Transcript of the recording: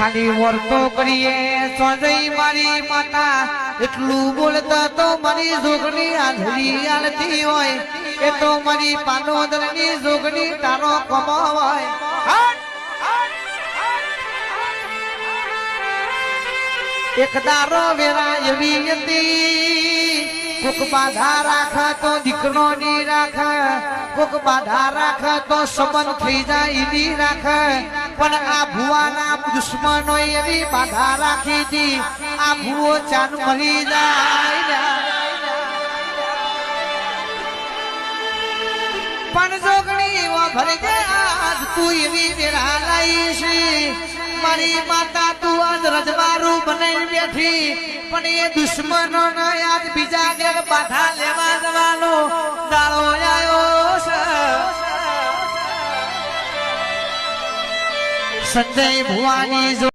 ખાલી વર્તો કરીએ સોજઈ મારી માતા, એટલું બોલતા તો મારી જોગણી આંધળી આલતી હોય. એ તો મારી પાનોદરની જોગણી તારો કમાવાય એક દારો વેરા એવી હતી, કોક બાધા રાખા તો દીકરો ની રાખ. કોક બાધા રાખે તો સમન થઈ જાય એવી રાખે. પણ આ ભુવાના દુશ્મનો એવી બાધા રાખી હતી આ ભુવો ચાન મળી જાય પણ જોગણી ભરી આજ તું એવી વેરા લાવીશ મારી માતા તું આજ રજવારું બનાવી બેઠી. પણ એ દુશ્મનો આજ બીજા ઘેર બાધા લેવા જવાનો. સંજય ભુવાની